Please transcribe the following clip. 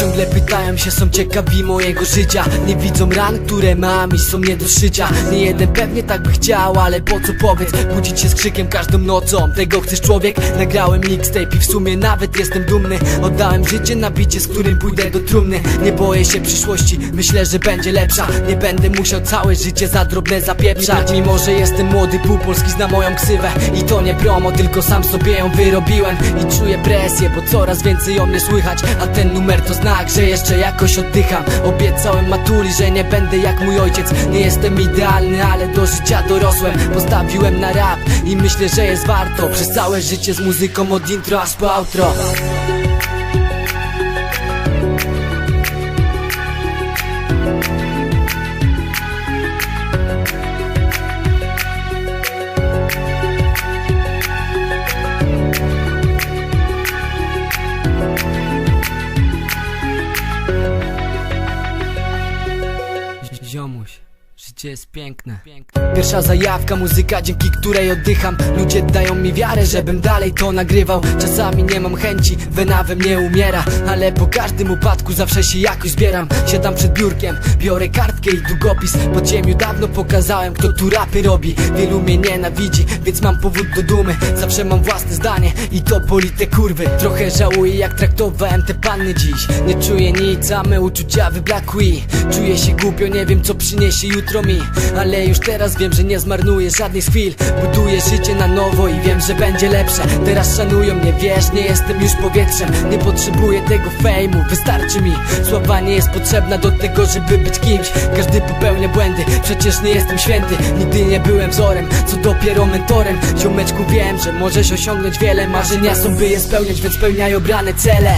Ciągle pytają się, są ciekawi mojego życia. Nie widzą ran, które mam i są nie do szycia. Nie jeden pewnie tak by chciał, ale po co powiedz? Budzić się z krzykiem każdą nocą. Tego chcesz człowiek? Nagrałem mixtape i w sumie nawet jestem dumny. Oddałem życie na bicie, z którym pójdę do trumny. Nie boję się przyszłości, myślę, że będzie lepsza. Nie będę musiał całe życie za drobne zapieprzać. Mimo, że jestem młody, pół Polski zna moją ksywę. I to nie promo, tylko sam sobie ją wyrobiłem. I czuję presję, bo coraz więcej o mnie słychać. A ten numer to znak, że jeszcze jakoś oddycham. Obiecałem matuli, że nie będę jak mój ojciec. Nie jestem idealny, ale do życia dorosłem. Postawiłem na rap i myślę, że jest warto. Przez całe życie z muzyką od intro aż po outro życie jest piękne. Pierwsza zajawka, muzyka dzięki której oddycham. Ludzie dają mi wiarę, żebym dalej to nagrywał. Czasami nie mam chęci, wena we mnie umiera. Ale po każdym upadku zawsze się jakoś zbieram. Siadam przed biurkiem, biorę kartkę i długopis. Pod ziemiu dawno pokazałem, kto tu rapy robi. Wielu mnie nienawidzi, więc mam powód do dumy. Zawsze mam własne zdanie i to boli te kurwy. Trochę żałuję jak traktowałem te panny dziś. Nie czuję nic, a me uczucia wyblakły. Czuję się głupio, nie wiem co przyniesie jutro mi Ale już teraz wiem, że nie zmarnuję żadnej z chwil. Buduję życie na nowo i wiem, że będzie lepsze. Teraz szanują mnie, wiesz, nie jestem już powietrzem. Nie potrzebuję tego fejmu, wystarczy mi. Sława nie jest potrzebna do tego, żeby być kimś. Każdy popełnia błędy, przecież nie jestem święty. Nigdy nie byłem wzorem, co dopiero mentorem. Ziomeczku wiem, że możesz osiągnąć wiele Marzenia są, by je spełniać, więc spełniaj obrane cele